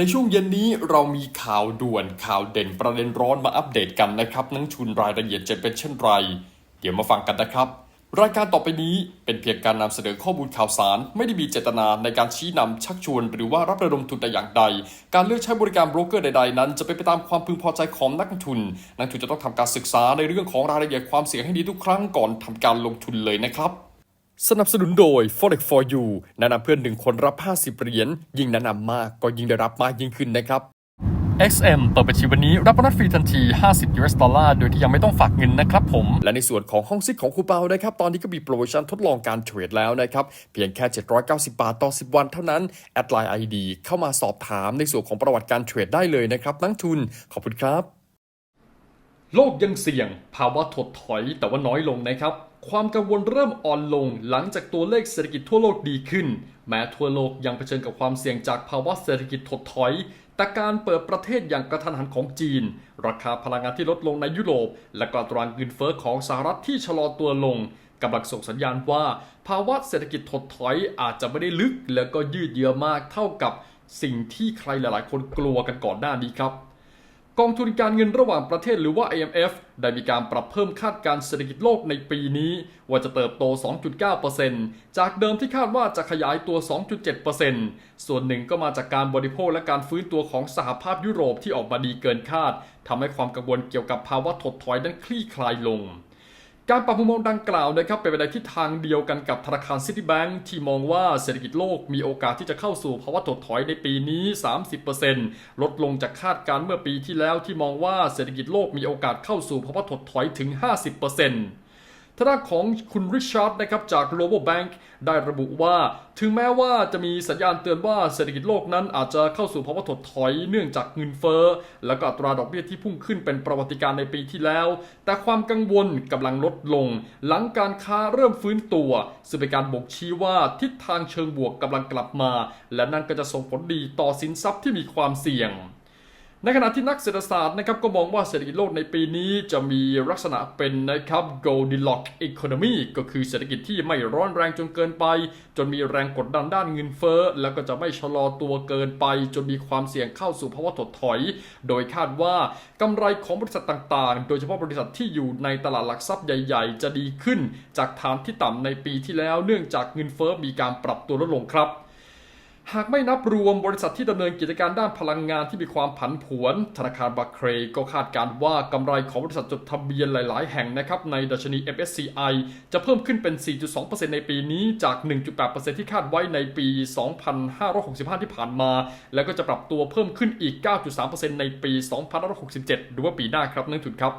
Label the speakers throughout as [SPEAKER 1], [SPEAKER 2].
[SPEAKER 1] ในช่วงเย็นนี้เรามีข่าวด่วนข่าวเด่นประเด็นร้อนมาอัปเดตกันนะครับ นังชุนรายละเอียดจะเป็นเช่นไร เดี๋ยวมาฟังกันนะครับ รายการต่อไปนี้เป็นเพียงการนำเสนอข้อมูลข่าวสาร ไม่ได้มีเจตนาในการชี้นำชักชวน หรือว่ารับระดมทุนแต่อย่างใด การเลือกใช้บริการโบรกเกอร์ใดๆ นั้นจะเป็นไปตามความพึงพอใจของนักทุน นักทุนจะต้องทำการศึกษาในเรื่องของรายละเอียดความเสี่ยงให้ดีทุกครั้งก่อนทำการลงทุนเลยนะครับ สนับสนุนโดย Forex for You แนะนำเพื่อนหนึ่งคนรับ 50 เหรียญ ยิ่งแนะนำมากก็ยิ่งได้รับมากยิ่งขึ้นนะครับ XM เปิดบัญชีวันนี้รับโบนัสฟรีทันที 50 US ดอลลาร์ โดยที่ยังไม่ต้องฝากเงินนะครับผม และในส่วนของห้องซิกของครูเปานะครับ ตอนนี้ก็มีโปรโมชั่นทดลองการเทรดแล้วนะครับ เพียงแค่ 790 บาทต่อ 10 วันเท่านั้น แอดไลน์ ID เข้ามาสอบถามในส่วนของประวัติการเทรดได้เลยนะครับนักทุน ขอบคุณครับ โลกยังเสี่ยง ภาวะถดถอยแต่ว่าน้อยลงนะครับ ความกังวลเริ่มอ่อนลงหลังจากตัวเลขเศรษฐกิจทั่วโลกดีขึ้น แม้ทั่วโลกยังเผชิญกับความเสี่ยงจากภาวะเศรษฐกิจถดถอย แต่การเปิดประเทศอย่างกระทันหันของจีน ราคาพลังงานที่ลดลงในยุโรป และก็อัตรางเงินเฟ้อของสหรัฐที่ชะลอตัวลงกำลังส่งสัญญาณว่า ภาวะเศรษฐกิจถดถอยอาจจะไม่ได้ลึก แล้วก็ยืดเยื้อมากเท่ากับสิ่งที่ใครหลาย ๆ คนกลัวกันก่อนหน้านี้ครับ กองทุนการเงินระหว่างประเทศหรือว่า IMF ได้มีการปรับเพิ่มคาดการเศรษฐกิจโลกในปีนี้ ว่าจะเติบโต 2.9%จากเดิมที่คาดว่าจะขยายตัว 2.7%ส่วนหนึ่งก็มาจากการบริโภคและการฟื้นตัวของสหภาพยุโรปที่ออกมาดีเกินคาดทำให้ความกังวลเกี่ยวกับภาวะถดถอยนั้นคลี่คลายลง การปรับมุมมองดังกล่าวนะครับเป็นไปในทิศทางเดียวกันกับธนาคารซิตี้แบงก์ที่มองว่าเศรษฐกิจโลกมีโอกาสที่จะเข้าสู่ภาวะถดถอยในปีนี้ 30%ลดลงจากคาดการเมื่อปีที่แล้วที่มองว่าเศรษฐกิจโลกมีโอกาสเข้าสู่ภาวะถดถอยถึง 50% ทางด้านของคุณริชาร์ดนะครับจาก Global Bank ได้ระบุว่า ถึงแม้ว่าจะมีสัญญาณเตือนว่าเศรษฐกิจโลกนั้นอาจจะเข้าสู่ภาวะถดถอยเนื่องจากเงินเฟ้อ และก็อัตราดอกเบี้ยที่พุ่งขึ้นเป็นประวัติการณ์ในปีที่แล้ว แต่ความกังวลกำลังลดลง หลังการค้าเริ่มฟื้นตัว ซึ่งเป็นการบ่งชี้ว่าทิศทางเชิงบวกกำลังกลับมา และนั่นก็จะส่งผลดีต่อสินทรัพย์ที่มีความเสี่ยง ในขณะที่นักเศรษฐศาสตร์นะครับก็มองว่าเศรษฐกิจโลกในปีนี้จะมีลักษณะเป็นนะครับ Goldilocks economy ก็คือเศรษฐกิจที่ไม่ร้อนแรงจนเกินไป จนมีแรงกดดันด้านเงินเฟ้อ แล้วก็จะไม่ชะลอตัวเกินไป จนมีความเสี่ยงเข้าสู่ภาวะถดถอย โดยคาดว่ากำไรของบริษัทต่างๆ โดยเฉพาะบริษัทที่อยู่ในตลาดหลักทรัพย์ใหญ่ ๆ จะดีขึ้น จากฐานที่ต่ำในปีที่แล้ว เนื่องจากเงินเฟ้อมีการปรับตัวลดลงครับ หากไม่นับรวมบริษัทที่ดำเนินกิจการด้านพลังงานที่มีความผันผวน ธนาคารบาร์เครย์ก็คาดการ์ว่ากำไรของบริษัทจดทะเบียนหลาย ๆ แห่งนะครับในดัชนี MSCI จะเพิ่มขึ้นเป็น 4.2%ในปีนี้จาก 1.8%ที่คาดไว้ในปี 2565 ที่ผ่านมา แล้วก็จะปรับตัวเพิ่มขึ้นอีก 9.3%ในปี 2567 หรือว่าปีหน้าครับนักทุนครับ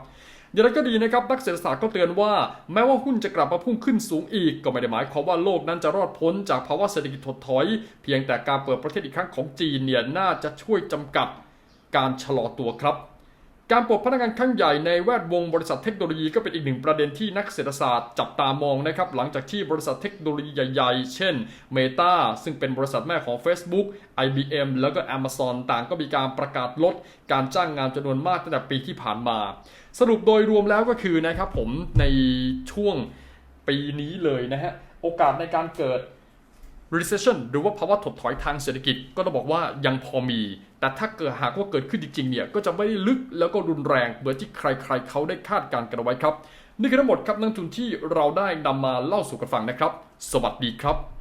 [SPEAKER 1] อย่างไรก็ดีนะครับนักเศรษฐศาสตร์ก็เตือนว่า แม้ว่าหุ้นจะกลับมาพุ่งขึ้นสูงอีก ก็ไม่ได้หมายความว่าโลกนั้นจะรอดพ้นจากภาวะเศรษฐกิจถดถอย เพียงแต่การเปิดประเทศอีกครั้งของจีนเนี่ยน่าจะช่วยจำกัดการชะลอตัวครับ การปลดพนักงานครั้งใหญ่ในแวดวงบริษัทเทคโนโลยีก็เป็นอีกหนึ่งประเด็นที่นักเศรษฐศาสตร์จับตามองนะครับหลังจากที่บริษัทเทคโนโลยีใหญ่ๆ เช่น Meta ซึ่งเป็นบริษัทแม่ของ Facebook IBM แล้วก็ Amazon ต่างก็มีการประกาศลดการจ้างงานจำนวนมากตั้งแต่ปีที่ผ่านมา สรุปโดยรวมแล้วก็คือนะครับผมในช่วงปีนี้เลยนะฮะโอกาสในการเกิด recession หรือว่าภาวะถดถอยทางเศรษฐกิจก็ต้องบอกว่ายังพอมี แต่ถ้าเกิดหากว่าเกิดขึ้นจริงๆเนี่ยก็จะไม่ได้ลึกแล้วก็รุนแรงเหมือนที่ใครๆเขาได้คาดการณ์กันไว้ครับ นี่คือทั้งหมดครับนักทุนที่เราได้นำมาเล่าสู่กันฟังนะครับ สวัสดีครับ